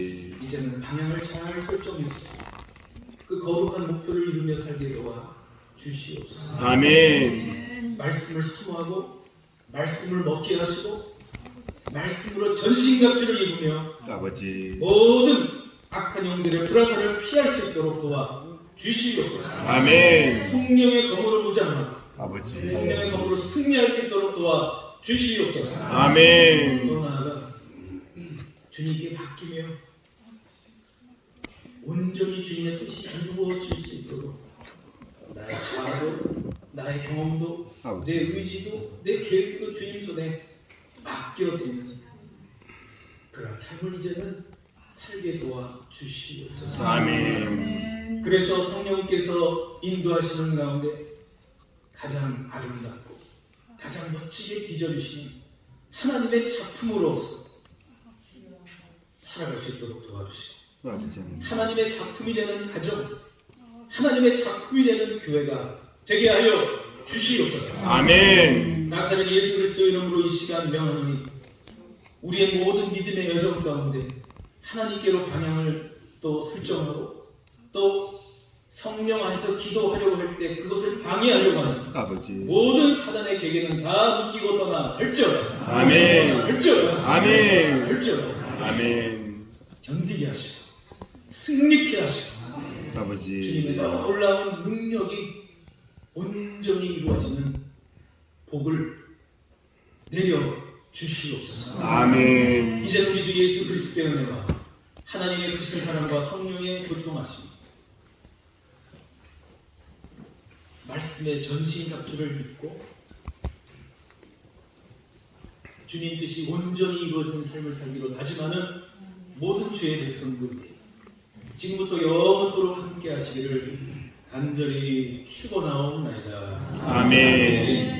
이제는 방향을 잘 설정해서 그 거룩한 목표를 이루며 살게 도와 주시옵소서. 아멘. 말씀을 사모하고 말씀을 먹게 하시고 말씀으로 전신갑주를 입으며 아버지. 모든 악한 영들의 불화살을 피할 수 있도록 도와 주시옵소서. 아멘. 성령의 검으로 무장하고 아버지. 성령의 검으로 승리할 수 있도록 도와 주시옵소서. 아멘. 주님께 맡기며 온전히 주님의 뜻이 이루어질 수 있도록 나의 자아도 나의 경험도. 내 의지도 내 계획도 주님 손에 맡겨드리는 그런 삶을 이제는 살게 도와 주시옵소서. 아멘. 그래서 성령께서 인도하시는 가운데 가장 아름답고 가장 멋지게 빚어주시는 하나님의 작품으로서 살아갈 수 있도록 도와주시고 아버지. 하나님의 작품이 되는 가정, 하나님의 작품이 되는 교회가 되게 하여 주시옵소서. 아멘. 나사렛 예수 그리스도 이름으로 이 시간 명하노니 우리의 모든 믿음의 여정 가운데 하나님께로 방향을 또 설정하고 또 성령 안에서 기도하려고 할 때 그것을 방해하려고 하는 아버지. 모든 사단의 계계는 다 묶이고 떠나 헐쩌라 아멘. 헐쩌라 아멘. 헐쩌라 아멘. 견디게 하시고 승리케 하시고 아버지. 주님의 놀라운 능력이 온전히 이루어지는 복을 내려 주시옵소서. 아멘. 이제 우리 주 예수 그리스도의 은혜와 하나님의 크신 사랑과 성령의 교통하심 말씀의 전신갑주를 입고 주님 뜻이 온전히 이루어진 삶을 살기로 다짐하는 모든 주의 백성들이 지금부터 영원토록 함께 하시기를 간절히 축원하옵나이다. 아멘.